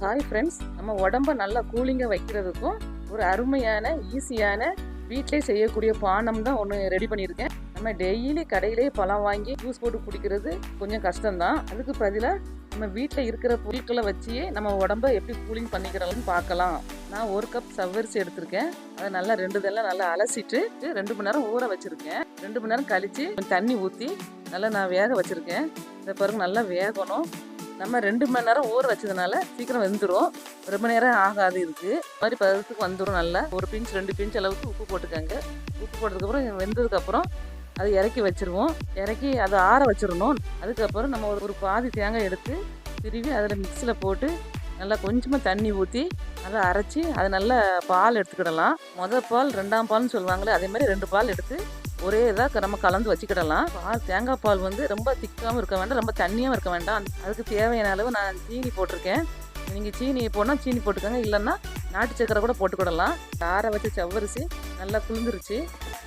Hi friends நம்ம உடம்ப நல்லா கூலிங்காக வைக்கிறதுக்கும் ஒரு அருமையான ஈஸியான வீட்டிலே செய்யக்கூடிய பானம் தான் ஒன்று ரெடி பண்ணியிருக்கேன். நம்ம டெய்லி கடையிலே பழம் வாங்கி ஜூஸ் போட்டு குடிக்கிறது கொஞ்சம் கஷ்டம்தான். அதுக்கு பதிலாக நம்ம வீட்டில் இருக்கிற பொருட்களை வச்சே நம்ம உடம்ப எப்படி கூலிங் பண்ணிக்கிறோம்னு பார்க்கலாம். நான் ஒரு கப் சவ்வரிசி எடுத்திருக்கேன். அதை நல்லா ரெண்டு இதெல்லாம் நல்லா அலசிட்டு ரெண்டு மணி நேரம் ஊற வச்சுருக்கேன். ரெண்டு மணி நேரம் கழித்து தண்ணி ஊற்றி நல்லா நான் வேக வச்சுருக்கேன். இந்த பிறகு நல்லா வேகணும். நம்ம ரெண்டு மணி நேரம் ஊற வச்சதுனால சீக்கிரம் வெந்துடும் ரொம்ப நேரம் ஆகாது இதுக்கு. மாதிரி பதத்துக்கு வந்துடும் நல்லா. ஒரு பிஞ்ச் ரெண்டு பிஞ்ச் அளவுக்கு உப்பு போட்டுக்கோங்க. உப்பு போட்டதுக்கப்புறம் வெந்ததுக்கப்புறம் அதை இறக்கி வச்சிருவோம். இறக்கி அதை ஆற வச்சிடணும். அதுக்கப்புறம் நம்ம ஒரு ஒரு பாதி தேங்காய் எடுத்து திருவி அதில் மிக்சியில் போட்டு நல்லா கொஞ்சமாக தண்ணி ஊற்றி அதை அரைச்சி அதை நல்லா பால் எடுத்துக்கிடலாம். மொதல் பால் ரெண்டாம் பால்னு சொல்லுவாங்களே அதே மாதிரி ரெண்டு பால் எடுத்து ஒரே இதாக நம்ம கலந்து வச்சுக்கிடலாம். பால் தேங்காய் பால் வந்து ரொம்ப திக்காகவும் இருக்க வேண்டாம் ரொம்ப தண்ணியாகவும் இருக்க வேண்டாம். அதுக்கு தேவையான அளவு நான் சீனி போட்டிருக்கேன். நீங்கள் சீனி போனால் சீனி போட்டுக்கோங்க. இல்லைன்னா நாட்டு சக்கரை கூட போட்டுக்கிடலாம். ஆற வச்ச செவ்வரிசி நல்லா குளிர்ந்துருச்சு.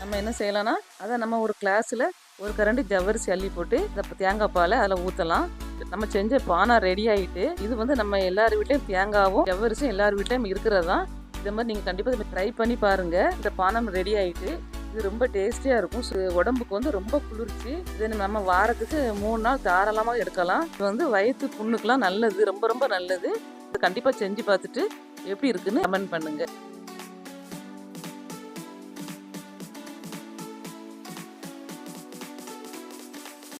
நம்ம என்ன செய்யலாம்னா அதை நம்ம ஒரு கிளாஸில் ஒரு கரண்டி ஜவ்வரிசி அள்ளி போட்டு இந்த தேங்காய் பாலை அதில் ஊற்றலாம் நம்ம செஞ்ச பானை ரெடி ஆகிட்டு இது வந்து நம்ம எல்லார் வீட்லேயும் தேங்காவும் ஜவ்வரிசியும் எல்லார் வீட்லேயும் இருக்கிறது தான். இதை மாதிரி நீங்கள் கண்டிப்பாக ட்ரை பண்ணி பாருங்கள் இந்த பானம் ரெடி ஆகிட்டு இது ரொம்ப டேஸ்டியாக இருக்கும். உடம்புக்கு வந்து ரொம்ப குளிர்ச்சி. இது நம்ம வாரத்துக்கு மூணு நாள் தாராளமாக எடுக்கலாம். இது வந்து வயிற்று புண்ணுக்கெலாம் நல்லது. ரொம்ப ரொம்ப நல்லது. இது கண்டிப்பாக செஞ்சு பார்த்துட்டு எப்படி இருக்குன்னு கமெண்ட் பண்ணுங்கள்